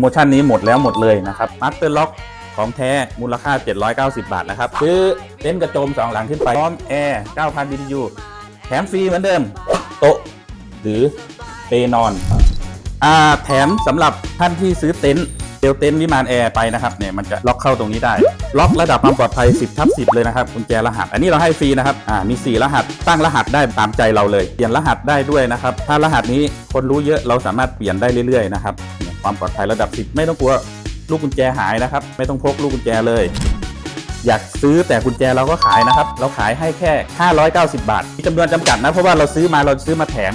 โมชั่นนี้หมดแล้วหมดเลยนะครับมาสเตอร์ล็อกของแท้มูลค่า 790 บาทนะครับซื้อเต็นท์กระโจม 2 หลังขึ้นไปพร้อมแอร์ 9,000 BTU แถมฟรีเหมือนเดิม โต๊ะ หรือเปลนอนอ่าแถมสำหรับท่านที่ซื้อเต็นท์เดลเต็นท์วิมานแอร์ไปนะครับเนี่ยมันจะล็อกเข้าตรงนี้ได้ ล็อกระดับความปลอดภัย 10ทับ10 เลยนะครับกุญแจรหัส อันนี้เราให้ฟรีนะครับอ่ามี 4 รหัส ตั้งรหัสได้ตามใจเราเลย เปลี่ยนรหัสได้ด้วยนะครับ ถ้ารหัสนี้คนรู้เยอะเราสามารถเปลี่ยนได้เรื่อยๆนะครับ ความปลอดภัยระดับ 10 ไม่ต้องกลัวลูกกุญแจหายนะครับ ไม่ต้องพกลูกกุญแจเลย อยากซื้อแต่กุญแจเราก็ขายนะครับ เราขายให้แค่ 590 บาท มีจำนวนจำกัดนะ เพราะว่าเราซื้อมาเราซื้อมาแถม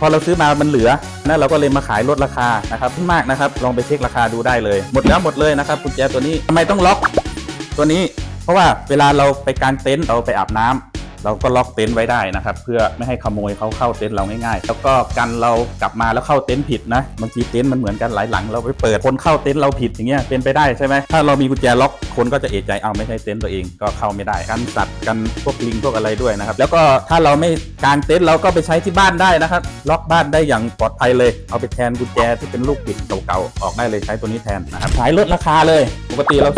พอเราซื้อมามันเหลือนะเราก็เลยมาขายลดราคานะครับไม่มากนะครับ ลองไปเช็คราคาดูได้เลย หมดแล้วหมดเลยนะครับกุญแจตัวนี้ทำไมต้องล็อกตัวนี้ เพราะว่าเวลาเราไปกางเต็นท์เราไปอาบน้ำ เราก็ล็อกเต็นท์ไว้ได้นะครับ เพื่อไม่ให้ขโมยเขาเข้าเต็นท์เราง่ายๆ แล้วก็กันเรากลับมาแล้วเข้าเต็นท์ผิดนะบางทีเต็นท์มันเหมือนกันหลายหลังเราไปเปิดคนเข้าเต็นท์เราผิดอย่างเงี้ยเป็นไปได้ใช่ไหมถ้าเรามีกุญแจล็อกคนก็จะเอะใจเอาไม่ใช่เต็นท์ตัวเองก็เข้าไม่ได้กันสัตว์กันพวกลิงพวกอะไรด้วยนะครับแล้วก็ถ้าเราไม่กางเต็นท์เราก็ไปใช้ที่บ้านได้นะครับล็อกบ้านได้อย่างปลอดภัยเลย เอาไปแทนกุญแจที่เป็นลูกบิดเก่าๆออกได้เลยใช้ตัวนี้แทนนะครับขายลดราคาเลย ปกติเรา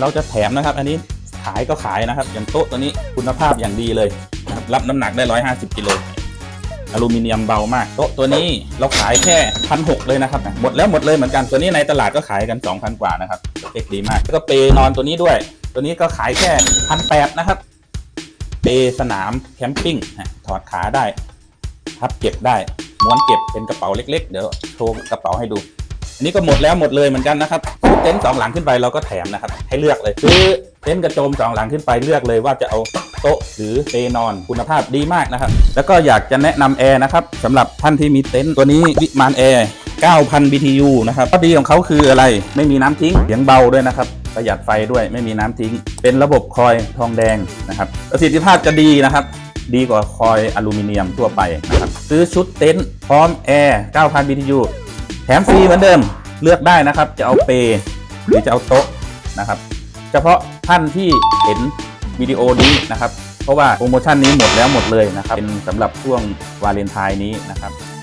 เราจะแถมนะครับ อันนี้ ขายก็ขายนะครับ อย่างโต๊ะตัวนี้คุณภาพอย่างดีเลยรับรับน้ำหนักได้ 150กิโลอลูมิเนียมเบามากโต๊ะตัวนี้เราขายแค่พันหเลยนะครับหมดแล้วหมดเลยเหมือนกันตัวนี้ในตลาดก็ขายกัน 2,000 กว่านะครับเปคดีมากแล้วก็เปนอนตัวนี้ด้วย ตัวนี้ก็ขายแค่พันแนะครับ เปสนามแคมปิ้งถอดขาได้พับเก็บได้ม้วนเก็บเป็นกระเป๋าเล็ก ๆ เดี๋ยวโชว์กระเป๋าให้ดู อันนี้ก็หมดแล้วหมดเลยเหมือนกันนะครับเต็นท์สองหลังขึ้นไปเราก็แถมนะครับ ให้เลือกเลยซื้อ เต็นท์กระโจมสองหลังขึ้นไปเลือกเลยว่าจะเอาโต๊ะหรือเปนอนคุณภาพดีมากนะครับ แล้วก็อยากจะแนะนำแอร์นะครับสำหรับท่านที่มีเต็นท์ตัวนี้วิมานแอร์ 9,000 BTU นะครับข้อดีของเขาคืออะไรไม่มีน้ำทิ้งเสียงเบาด้วยนะครับ ประหยัดไฟด้วยไม่มีน้ำทิ้ง เป็นระบบคอยทองแดงนะครับประสิทธิภาพจะดีนะครับดีกว่าคอยอลูมิเนียมทั่วไปนะครับซื้อชุดเต็นท์พร้อมแอร์ 9,000 BTU แถมฟรีเหมือนเดิมเลือกได้นะครับ จะเอาเปหรือจะเอาโต๊ะนะครับ เฉพาะ ท่านที่เห็นวิดีโอนี้นะครับ เพราะว่าโปรโมชั่นนี้หมดแล้วหมดเลยนะครับ เป็นสำหรับช่วงวาเลนไทน์นี้นะครับ